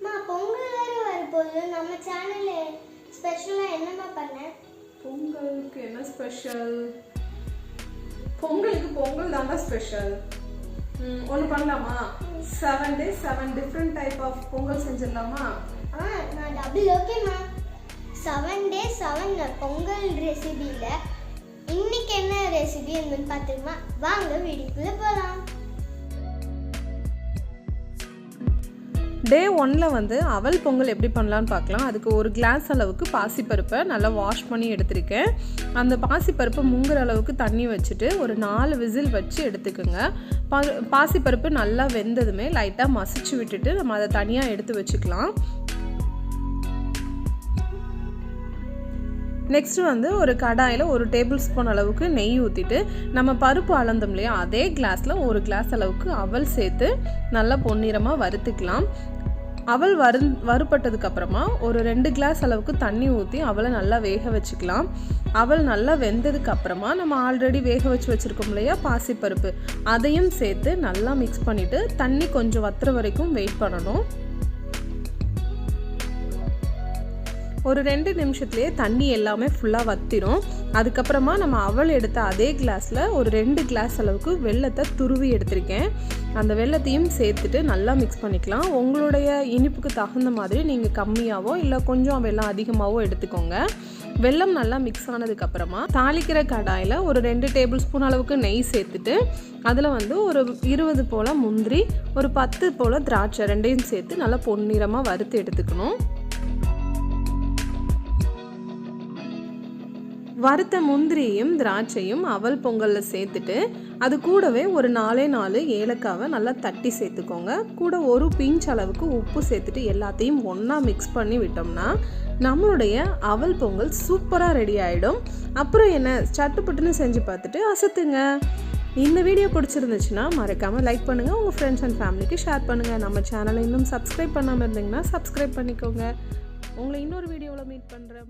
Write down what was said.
அம்மா பொங்கல் வேறு வரப்போகுது. நம்ம சேனலில் ஸ்பெஷலாக என்னம்மா பண்ணேன் பொங்கலுக்கு என்ன ஸ்பெஷல் பொங்கலுக்கு பொங்கல் தாங்க ஸ்பெஷல் ஒன்று பண்ணலாமா? Seven days seven different type of Pongal செஞ்சிடலாமா? ஆ நான் டபுள் ஓகேம்மா செவன் டேஸ் செவன் பொங்கல் ரெசிபியில் இன்னைக்கு என்ன ரெசிபி என்பது பார்த்துக்குமா வாங்க வீடியோக்குள்ளே போகலாம் டே ஒன்னில் வந்து அவல் பொங்கல் எப்படி பண்ணலான்னு பார்க்கலாம். அதுக்கு ஒரு கிளாஸ் அளவுக்கு பாசிப்பருப்பை நல்லா வாஷ் பண்ணி எடுத்திருக்கேன். அந்த பாசிப்பருப்பை முங்குற அளவுக்கு தண்ணி வச்சுட்டு ஒரு நாலு விசில் வச்சு எடுத்துக்கோங்க. பா பாசிப்பருப்பு நல்லா வெந்ததுமே லைட்டாக மசிச்சு விட்டுட்டு நம்ம அதை தனியாக எடுத்து வச்சுக்கலாம். நெக்ஸ்ட்டு வந்து ஒரு கடாயில் ஒரு டேபிள் ஸ்பூன் அளவுக்கு நெய் ஊற்றிட்டு நம்ம பருப்பு அளந்தோம் இல்லையா அதே கிளாஸில் ஒரு கிளாஸ் அளவுக்கு அவல் சேர்த்து நல்லா பொன்னிறமாக வறுத்துக்கலாம். அவள் வரு வறுப்பட்டதுக்கு அப்புறமா ஒரு ரெண்டு கிளாஸ் அளவுக்கு தண்ணி ஊற்றி அவளை நல்லா வேக வச்சுக்கலாம். அவள் நல்லா வெந்ததுக்கு அப்புறமா நம்ம ஆல்ரெடி வேக வச்சு வச்சுருக்கோம் இல்லையா? பாசிப்பருப்பு. அதையும் சேர்த்து நல்லா மிக்ஸ் பண்ணிவிட்டு தண்ணி கொஞ்சம் வத்துற வரைக்கும் வெயிட் பண்ணணும். ஒரு ரெண்டு நிமிஷத்துலேயே தண்ணி எல்லாமே ஃபுல்லாக வத்திரும். அதுக்கப்புறமா நம்ம அவள் எடுத்த அதே கிளாஸில் ஒரு ரெண்டு கிளாஸ் அளவுக்கு வெள்ளத்தை துருவி எடுத்திருக்கேன். அந்த வெள்ளத்தையும் சேர்த்துட்டு நல்லா மிக்ஸ் பண்ணிக்கலாம். உங்களுடைய இனிப்புக்கு தகுந்த மாதிரி நீங்கள் கம்மியாகவோ இல்லை கொஞ்சம் வெள்ளம் அதிகமாகவோ எடுத்துக்கோங்க. வெல்லம் நல்லா மிக்ஸ் ஆனதுக்கப்புறமா தாளிக்கிற கடாயில் ஒரு ரெண்டு டேபிள் ஸ்பூன் அளவுக்கு நெய் சேர்த்துட்டு அதில் வந்து ஒரு இருபது போல் முந்திரி ஒரு பத்து போல் திராட்சை ரெண்டையும் சேர்த்து நல்லா பொன்னிறமாக வறுத்து எடுத்துக்கணும். வறுத்த முந்திரியையும் திராட்சையும் அவல் பொங்கலில் சேர்த்துட்டு அது கூடவே ஒரு நாலே நாலு ஏலக்காவை நல்லா தட்டி சேர்த்துக்கோங்க. கூட ஒரு பிஞ்ச் அளவுக்கு உப்பு சேர்த்துட்டு எல்லாத்தையும் ஒன்றா மிக்ஸ் பண்ணி விட்டோம்னா நம்மளுடைய அவல் பொங்கல் சூப்பராக ரெடி ஆகிடும் அப்புறம் என்ன சட்டுப்பட்டுன்னு செஞ்சு பார்த்துட்டு அசத்துங்க. இந்த வீடியோ பிடிச்சிருந்துச்சுன்னா மறக்காமல் லைக் பண்ணுங்கள் உங்கள் ஃப்ரெண்ட்ஸ் அண்ட் ஃபேமிலிக்கு ஷேர் பண்ணுங்கள் நம்ம சேனலை இன்னும் சப்ஸ்கிரைப் பண்ணாமல் இருந்தீங்கன்னா சப்ஸ்கிரைப் பண்ணிக்கோங்க. உங்களை இன்னொரு வீடியோவில் மீட் பண்ணுறேன்